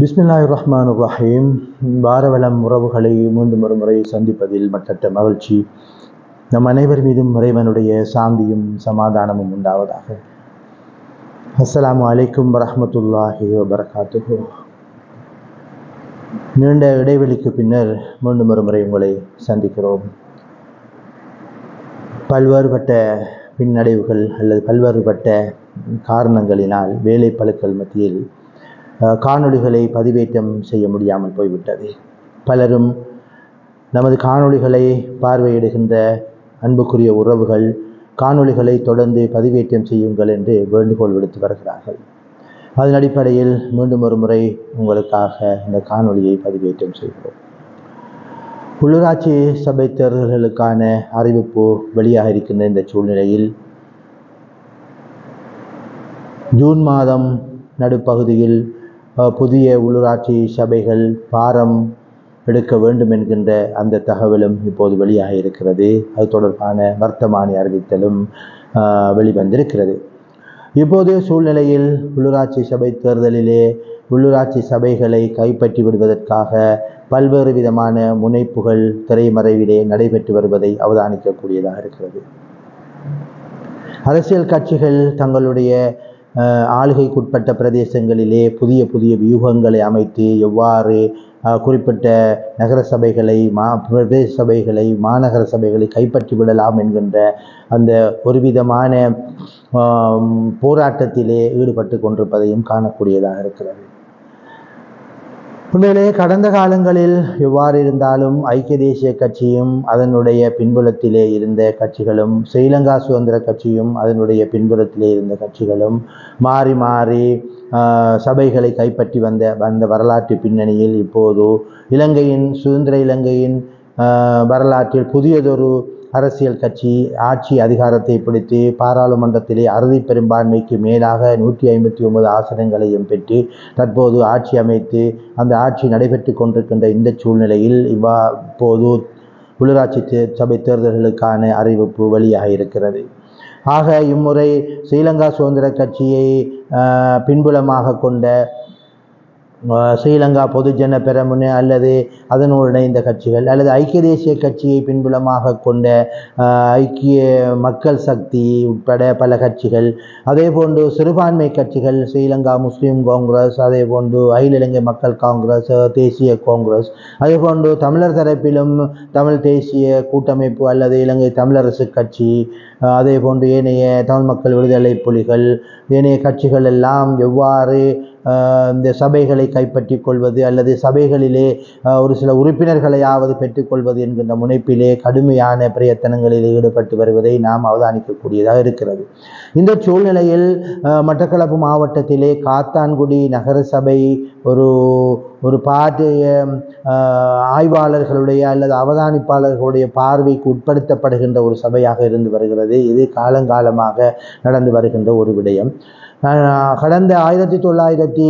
பிஸ்மில்லாய் ரஹ்மான் ரஹீம் வாரவளம் உறவுகளை மீண்டும் ஒரு முறை சந்திப்பதில் மட்டற்ற மகிழ்ச்சி. நம் அனைவர் மீதும் இறைவனுடைய சாந்தியும் சமாதானமும் உண்டாவதாக. அஸ்லாம் அலைக்கும் வரமத்துல்லாஹி வபரகாத்து நீண்ட இடைவெளிக்கு பின்னர் மீண்டும் ஒரு முறை உங்களை சந்திக்கிறோம். பல்வேறுபட்ட பின்னடைவுகள் அல்லது பல்வேறுபட்ட காரணங்களினால் வேலை பழுக்கள் மத்தியில் காணொளிகளை பதிவேற்றம் செய்ய முடியாமல் போய்விட்டது. பலரும் நமது காணொளிகளை பார்வையிடுகின்ற அன்புக்குரிய உறவுகள் காணொளிகளை தொடர்ந்து பதிவேற்றம் செய்யுங்கள் என்று வேண்டுகோள் விடுத்து வருகிறார்கள். அதன் அடிப்படையில் மீண்டும் ஒரு முறை உங்களுக்காக இந்த காணொளியை பதிவேற்றம் செய்கிறோம். உள்ளூராட்சி சபை தேர்தல்களுக்கான அறிவிப்பு வெளியாக இருக்கின்ற இந்த சூழ்நிலையில் ஜூன் மாதம் நடுப்பகுதியில் புதிய உள்ளூராட்சி சபைகள் பாரம் எடுக்க வேண்டும் என்கின்ற அந்த தகவலும் இப்போது வெளியாக இருக்கிறது அது தொடர்பான வர்த்தமானி அறிவித்தலும் வெளிவந்திருக்கிறது. இப்போதைய சூழ்நிலையில் உள்ளூராட்சி சபை தேர்தலிலே உள்ளூராட்சி சபைகளை கைப்பற்றி விடுவதற்காக பல்வேறு விதமான முனைப்புகள் திரைமறைவிலே நடைபெற்று வருவதை அவதானிக்கக்கூடியதாக இருக்கிறது. அரசியல் கட்சிகள் தங்களுடைய ஆளுகைக்குட்பட்ட பிரதேசங்களிலே புதிய புதிய வியூகங்களை அமைத்து எவ்வாறு குறிப்பிட்ட நகர சபைகளை மா பிரதேச சபைகளை மாநகர சபைகளை கைப்பற்றி விடலாம் என்கின்ற அந்த ஒரு விதமான போராட்டத்திலே ஈடுபட்டு கொண்டிருப்பதையும் காணக்கூடியதாக இருக்கிறது. உண்மையிலே கடந்த காலங்களில் எவ்வாறு இருந்தாலும் ஐக்கிய தேசிய கட்சியும் அதனுடைய பின்புலத்திலே இருந்த கட்சிகளும் ஸ்ரீலங்கா சுதந்திர கட்சியும் அதனுடைய பின்புலத்திலே இருந்த கட்சிகளும் மாறி மாறி சபைகளை கைப்பற்றி வந்த வந்த வரலாற்று பின்னணியில் இப்போது இலங்கையின் சுதந்திர இலங்கையின் வரலாற்றில் புதியதொரு அரசியல் கட்சி ஆட்சி அதிகாரத்தை பிடித்து பாராளுமன்றத்திலே அறுதி பெரும்பான்மைக்கு மேலாக நூற்றி ஐம்பத்தி ஒன்பது ஆசனங்களையும் பெற்று தற்போது ஆட்சி அமைத்து அந்த ஆட்சி நடைபெற்று கொண்டிருக்கின்ற இந்த சூழ்நிலையில் இவ்வா இப்போது உள்ளூராட்சி தே- சபை தேர்தல்களுக்கான அறிவிப்பு வெளியாக இருக்கிறது. ஆக இம்முறை ஸ்ரீலங்கா சுதந்திர கட்சியை பின்புலமாக கொண்ட ஸ்ரீலங்கா பொதுஜன பெரமுன அல்லது அதனுடன் இந்த கட்சிகள் அல்லது ஐக்கிய தேசிய கட்சியை பின்புலமாக கொண்ட ஐக்கிய மக்கள் சக்தி உட்பட பல கட்சிகள் அதே போன்று சிறுபான்மை கட்சிகள் ஸ்ரீலங்கா முஸ்லீம் காங்கிரஸ் அதே போன்று அகில இலங்கை மக்கள் காங்கிரஸ் தேசிய காங்கிரஸ் அதே போன்று தமிழர் தரப்பிலும் தமிழ் தேசிய கூட்டமைப்பு அல்லது இலங்கை தமிழரசு கட்சி அதே போன்று ஏனைய தமிழ் மக்கள் விடுதலை புலிகள் ஏனைய கட்சிகள் எல்லாம் எவ்வாறு இந்த சபைகளை கைப்பற்றி கொள்வது அல்லது சபைகளிலே ஒரு சில உறுப்பினர்களையாவது பெற்றுக்கொள்வது என்கின்ற முனைப்பிலே கடுமையான பிரயத்தனங்களில் ஈடுபட்டு வருவதை நாம் அவதானிக்கக்கூடியதாக இருக்கிறது. இந்த சூழ்நிலையில் மட்டக்களப்பு மாவட்டத்திலே காத்தான்குடி நகர சபை ஒரு ஒரு பாரிய ஆய்வாளர்களுடைய அல்லது அவதானிப்பாளர்களுடைய பார்வைக்கு உட்படுத்தப்படுகின்ற ஒரு சபையாக இருந்து வருகிறது. இது காலங்காலமாக நடந்து வருகின்ற ஒரு விடயம். கடந்த ஆயிரத்தி தொள்ளாயிரத்தி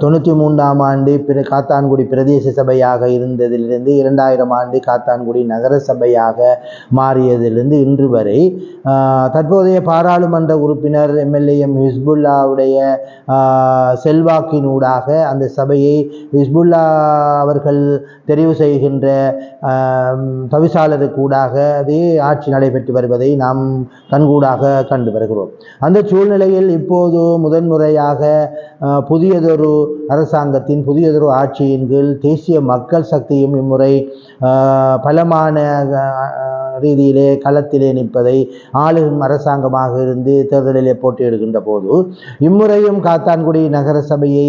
தொண்ணூற்றி மூன்றாம் ஆண்டு பிற காத்தான்குடி பிரதேச சபையாக இருந்ததிலிருந்து இரண்டாயிரம் ஆண்டு காத்தான்குடி நகர சபையாக மாறியதிலிருந்து இன்று வரை தற்போதைய பாராளுமன்ற உறுப்பினர் எம்எல்ஏஎம் ஹிஸ்புல்லாவுடைய செல்வாக்கினூடாக அந்த சபையை ஹிஸ்புல்லா அவர்கள் தெரிவு செய்கின்ற தவிசாளருக்கூடாக அதே ஆட்சி நடைபெற்று வருவதை நாம் கண்கூடாக கண்டு வருகிறோம். அந்த சூழ்நிலையில் இப்போது முதன்முறையாக புதியது புதியதொரு அரசாங்கத்தின் புதியதொரு ஆட்சியின் கீழ் தேசிய மக்கள் சக்தியும் இம்முறை பலமான ரீதியிலே களத்திலே நிற்பதை ஆளும் அரசாங்கமாக இருந்து தேர்தலிலே போட்டியிடுகின்ற போது இம்முறையும் காத்தான்குடி நகர சபையை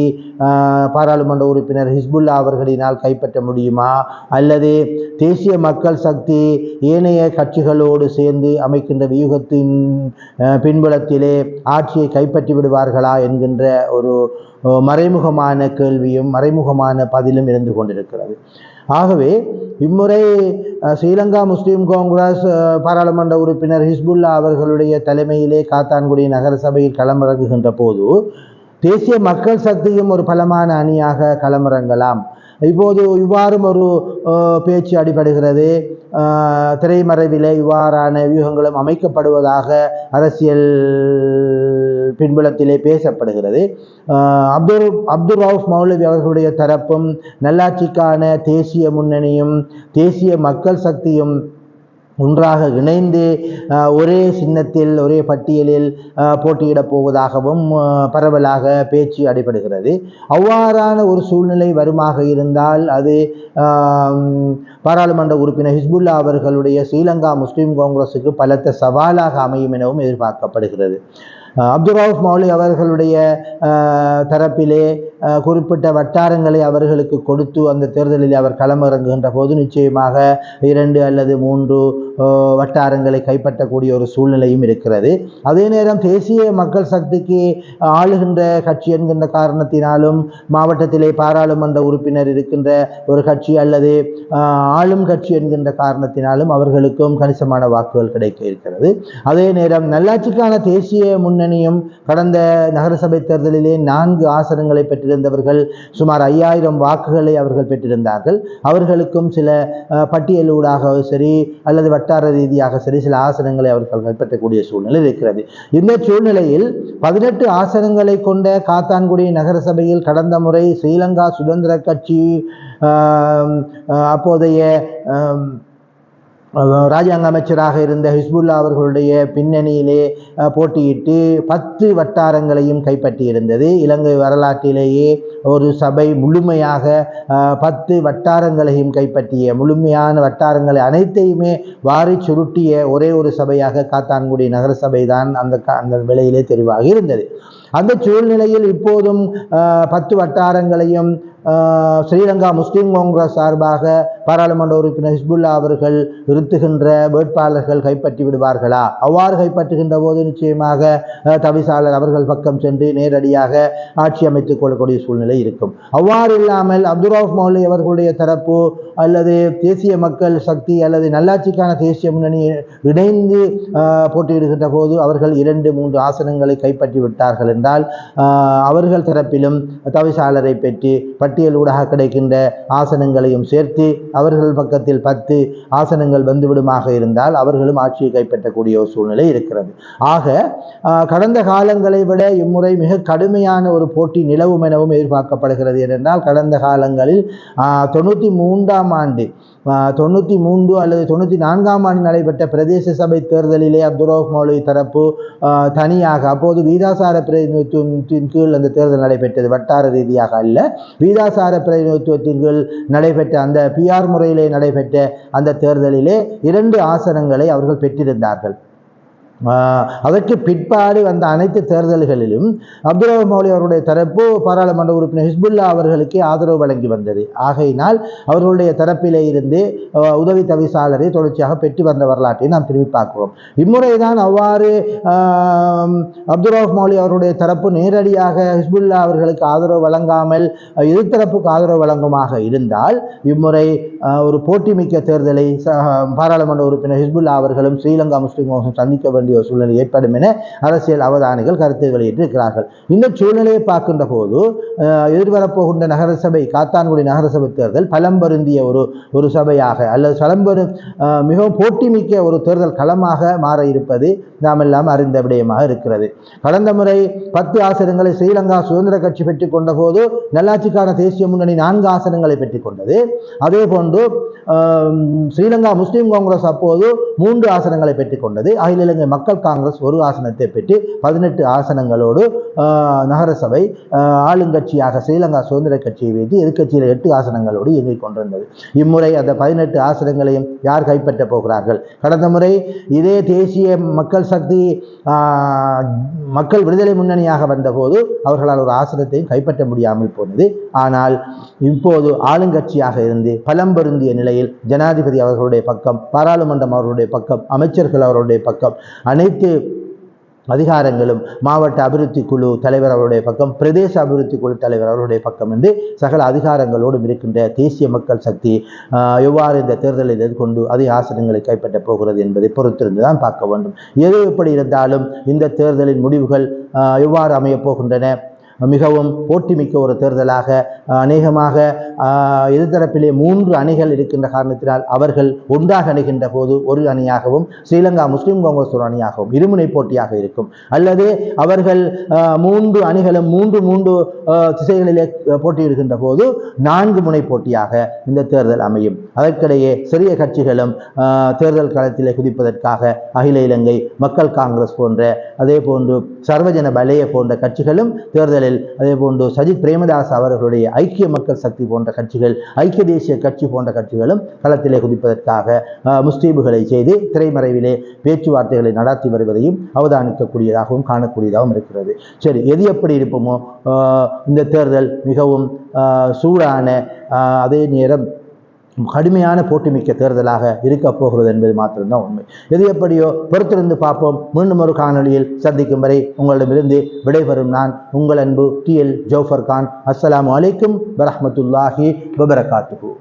பாராளுமன்ற உறுப்பினர் ஹிஸ்புல்லா அவர்களினால் கைப்பற்ற முடியுமா? அல்லது தேசிய மக்கள் சக்தி ஏனைய கட்சிகளோடு சேர்ந்து அமைக்கின்ற வியூகத்தின் பின்புலத்திலே ஆட்சியை கைப்பற்றி விடுவார்களா என்கின்ற ஒரு மறைமுகமான கேள்வியும் மறைமுகமான பதிலும் இருந்து கொண்டிருக்கிறது. ஆகவே இம்முறை ஸ்ரீலங்கா முஸ்லீம் காங்கிரஸ் அஹ், பாராளுமன்ற உறுப்பினர் ஹிஸ்புல்லா அவர்களுடைய தலைமையிலே காத்தான்குடி நகரசபையில் களமிறங்குகின்ற போது தேசிய மக்கள் சக்தியும் ஒரு பலமான அணியாக களமிறங்கலாம். இப்போது இவ்வாறும் ஒரு பேச்சு அடிபடுகிறது. திரைமறைவிலே இவ்வாறான வியூகங்களும் அமைக்கப்படுவதாக அரசியல் பின்புலத்திலே பேசப்படுகிறது. அப்துல் அப்துல் ரவுஃப் மௌலவி அவர்களுடைய தரப்பும் நல்லாட்சிக்கான தேசிய முன்னணியும் தேசிய மக்கள் சக்தியும் ஒன்றாக இணைந்து ஒரே சின்னத்தில் ஒரே பட்டியலில் போட்டியிடப் போவதாகவும் பரவலாக பேச்சு அடிபடுகிறது. அவ்வாறான ஒரு சூழ்நிலை வருமாக இருந்தால் அது பாராளுமன்ற உறுப்பினர் ஹிஸ்புல்லா அவர்களுடைய ஸ்ரீலங்கா முஸ்லீம் காங்கிரஸுக்கு பலத்த சவாலாக அமையும் எனவும் எதிர்பார்க்கப்படுகிறது. அப்துல் ரவுஃப் மௌலி அவர்களுடைய தரப்பிலே குறிப்பிட்ட வட்டாரங்களை அவர்களுக்கு கொடுத்து அந்த தேர்தலில் அவர் களமிறங்குகின்ற போது நிச்சயமாக இரண்டு அல்லது மூன்று வட்டாரங்களை கைப்பற்றக்கூடிய ஒரு சூழ்நிலையும் இருக்கிறது. அதே நேரம் தேசிய மக்கள் சக்திக்கு ஆளுகின்ற கட்சி என்கின்ற காரணத்தினாலும் மாவட்டத்திலே பாராளுமன்ற உறுப்பினர் இருக்கின்ற ஒரு கட்சி அல்லது ஆளும் கட்சி என்கின்ற காரணத்தினாலும் அவர்களுக்கும் கணிசமான வாக்குகள் கிடைக்க இருக்கிறது. அதே நேரம் நல்லாட்சிக்கான தேசிய முன் முன்னணியும் கடந்த நகரசபை தேர்தலிலே நான்கு ஆசனங்களை பெற்றிருந்தவர்கள் சுமார் ஐயாயிரம் வாக்குகளை அவர்கள் பெற்றிருந்தார்கள். அவர்களுக்கும் சில பட்டியலூடாக சரி அல்லது வட்டார ரீதியாக சரி சில ஆசனங்களை அவர்கள் கைப்பற்றக்கூடிய சூழ்நிலை இருக்கிறது. இந்த சூழ்நிலையில் பதினெட்டு ஆசனங்களை கொண்ட காத்தான்குடி நகரசபையில் கடந்த முறை ஸ்ரீலங்கா சுதந்திர கட்சி அப்போதைய ராஜாங்க அமைச்சராக இருந்த ஹிஸ்புல்லா அவர்களுடைய பின்னணியிலே போட்டியிட்டு பத்து வட்டாரங்களையும் கைப்பற்றியிருந்தது. இலங்கை வரலாற்றிலேயே ஒரு சபை முழுமையாக பத்து வட்டாரங்களையும் கைப்பற்றிய முழுமையான வட்டாரங்களை அனைத்தையுமே வாரி சுருட்டிய ஒரே ஒரு சபையாக காத்தான்குடி நகர சபை தான் அந்த க- அந்த வேளையிலே தெரிவாக இருந்தது. அந்த சூழ்நிலையில் இப்போதும் பத்து வட்டாரங்களையும் ஸ்ரீலங்கா முஸ்லீம் காங்கிரஸ் சார்பாக பாராளுமன்ற உறுப்பினர் ஹிஸ்புல்லா அவர்கள் இருத்துகின்ற வேட்பாளர்கள் கைப்பற்றி விடுவார்களா? அவ்வாறு கைப்பற்றுகின்ற போது நிச்சயமாக தவிசாளர் அவர்கள் பக்கம் சென்று நேரடியாக ஆட்சி அமைத்துக் கொள்ளக்கூடிய சூழ்நிலை இருக்கும். அவ்வாறு இல்லாமல் அப்துராஃப் மௌலி அவர்களுடைய தரப்பு அல்லது தேசிய மக்கள் சக்தி அல்லது நல்லாட்சிக்கான தேசிய முன்னணி இணைந்து போட்டியிடுகின்ற போது அவர்கள் இரண்டு மூன்று ஆசனங்களை கைப்பற்றி விட்டார்கள் என்றால் அவர்கள் தரப்பிலும் தவிசாளரை பெற்று பட்டியல் ஊடாக கிடைக்கின்ற ஆசனங்களையும் சேர்த்து அவர்கள் பக்கத்தில் பத்து ஆசனங்கள் வந்துவிடுமாக இருந்தால் அவர்களும் ஆட்சியை கைப்பற்றக்கூடிய ஒரு சூழ்நிலை இருக்கிறது. ஆக கடந்த காலங்களை விட இம்முறை மிக கடுமையான ஒரு போட்டி நிலவும் எனவும் எதிர்பார்க்கப்படுகிறது ஏனென்றால் கடந்த காலங்களில் தொண்ணூற்றி மூன்றாம் ஆண்டு தொண்ணூற்றி மூன்று அல்லது தொண்ணூற்றி நான்காம் ஆண்டு நடைபெற்ற பிரதேச சபை தேர்தலிலே அப்துல் ரவுஃப் தரப்பு தனியாக அப்போது வீதாசார பிரதிநிதித்துவத்தின் கீழ் அந்த தேர்தல் நடைபெற்றது. வட்டார ரீதியாக அல்ல. வீதாசார பிரதிநிதித்துவத்தின் கீழ் நடைபெற்ற அந்த பிஆர் முறையிலே நடைபெற்ற அந்த தேர்தலிலே இரண்டு ஆசனங்களை அவர்கள் பெற்றிருந்தார்கள். அதற்கு பிற்பாடு வந்த அனைத்து தேர்தல்களிலும் அப்துல்லா மௌலி அவருடைய தரப்பு பாராளுமன்ற உறுப்பினர் ஹிஸ்புல்லா அவர்களுக்கு ஆதரவு வழங்கி வந்தது. ஆகையினால் அவர்களுடைய தரப்பிலே இருந்து உதவி தவிசாளரை தொடர்ச்சியாக பெற்று வந்த வரலாற்றை நாம் திரும்பி பார்க்கிறோம். இம்முறைதான் அவ்வாறு ஆம், அப்துல் மௌலி அவருடைய தரப்பு நேரடியாக ஹிஸ்புல்லா அவர்களுக்கு ஆதரவு வழங்காமல் அஹ், எதிர்த்தரப்புக்கு ஆதரவு வழங்குமாக இருந்தால் இம்முறை ஒரு போட்டிமிக்க தேர்தலை ச- பாராளுமன்ற உறுப்பினர் ஹிஸ்புல்லா அவர்களும் ஸ்ரீலங்கா முஸ்லிம் சந்திக்க வேண்டும். வேண்டிய சூழ்நிலை ஏற்படும் என அரசியல் அவதானிகள் கருத்து வெளியிட்டிருக்கிறார்கள். இந்த சூழ்நிலையை பார்க்கின்ற போது எதிர்வரப்போகின்ற நகரசபை காத்தான்குடி நகரசபை தேர்தல் பலம் பொருந்திய ஒரு ஒரு சபையாக அல்லது பலம்பெரும் மிகவும் போட்டிமிக்க ஒரு தேர்தல் களமாக மாற இருப்பது நாம் எல்லாம் அறிந்த விடயமாக இருக்கிறது. கடந்த முறை பத்து ஆசனங்களை ஸ்ரீலங்கா சுதந்திர கட்சி பெற்றுக் கொண்ட போது நல்லாட்சிக்கான தேசிய முன்னணி நான்கு ஆசனங்களை பெற்றுக் கொண்டது. அதே போன்று ஸ்ரீலங்கா முஸ்லீம் காங்கிரஸ் அப்போது மூன்று ஆசனங்களை பெற்றுக் கொண்டது. அகில இலங்கை மக்கள் காங்கிரஸ் ஒரு ஆசனத்தை பெற்று பதினெட்டு ஆசனங்களோடு நகரசபை ஆளுங்கட்சியாக ஸ்ரீலங்கா சுதந்திர கட்சியை வைத்து எதிர்க்கட்சியில் எட்டு ஆசனங்களோடு இயங்கிக் கொண்டிருந்தது. இம்முறை அந்த பதினெட்டு ஆசனங்களையும் யார் கைப்பற்றப் போகிறார்கள்? கடந்த முறை இதே தேசிய மக்கள் சக்தி ஆஹ், மக்கள் விடுதலை முன்னணியாக வந்தபோது அவர்களால் ஒரு ஆசனத்தையும் கைப்பற்ற முடியாமல் போனது. ஆனால் இப்போது ஆளுங்கட்சியாக இருந்து பலம் பொருந்திய நிலையில் ஜனாதிபதி அவர்களுடைய பக்கம் பாராளுமன்றம் அவர்களுடைய பக்கம் அமைச்சர்கள் அவர்களுடைய பக்கம் அனைத்து அதிகாரங்களும் மாவட்ட அபிவிருத்தி குழு தலைவர் அவருடைய பக்கம் பிரதேச அபிவிருத்தி குழு தலைவர் அவருடைய பக்கம் என்று சகல அதிகாரங்களோடும் இருக்கின்ற தேசிய மக்கள் சக்தி எவ்வாறு இந்த தேர்தலை எதிர்கொண்டு அதிக ஆசனங்களை கைப்பற்றப் போகிறது என்பதை பொறுத்திருந்து தான் பார்க்க வேண்டும். எது எப்படி இருந்தாலும் இந்த தேர்தலின் முடிவுகள் எவ்வாறு அமையப் போகின்றன? மிகவும் போட்டிமிக்க ஒரு தேர்தலாக அநேகமாக எதிர்த்தரப்பிலே மூன்று அணிகள் இருக்கின்ற காரணத்தினால் அவர்கள் ஒன்றாக அணுகின்ற போது ஒரு அணியாகவும் ஸ்ரீலங்கா முஸ்லீம் காங்கிரஸ் ஒரு அணியாகவும் இருமுனை போட்டியாக இருக்கும். அல்லது அவர்கள் மூன்று அணிகளும் மூன்று மூன்று திசைகளிலே போட்டியிடுகின்ற போது நான்கு முனை போட்டியாக இந்த தேர்தல் அமையும். அதற்கிடையே சிறிய கட்சிகளும் தேர்தல் களத்திலே குதிப்பதற்காக அகில இலங்கை மக்கள் காங்கிரஸ் போன்ற அதே போன்று சர்வஜன பலைய போன்ற கட்சிகளும் தேர்தலில் அதே போன்று சஜித் பிரேமதாஸ் அவர்களுடைய ஐக்கிய மக்கள் சக்தி போன்ற கட்சிகள் ஐக்கிய தேசிய கட்சி போன்ற கட்சிகளும் களத்திலே குதிப்பதற்காக முஸ்லீம்களை செய்து திரைமறைவிலே பேச்சுவார்த்தைகளை நடத்தி வருவதையும் அவதானிக்கக்கூடியதாகவும் காணக்கூடியதாகவும் இருக்கிறது. சரி எது எப்படி இருப்போமோ இந்த தேர்தல் மிகவும் சூடான அதே நேரம் கடுமையான போட்டிமிக்க தேர்தலாக இருக்கப் போகிறது என்பது மாத்திரம்தான் உண்மை. எது எப்படியோ பொறுத்திருந்து பார்ப்போம். மீண்டும் ஒரு காணொளியில் சந்திக்கும் வரை உங்களிடமிருந்து விடைபெறும் நான் உங்கள் அன்பு டி எல் ஜோஃபர் கான் அஸ்லாம் அலைக்கும் வரமத்துல்லாஹி வபரகாத்துஹு.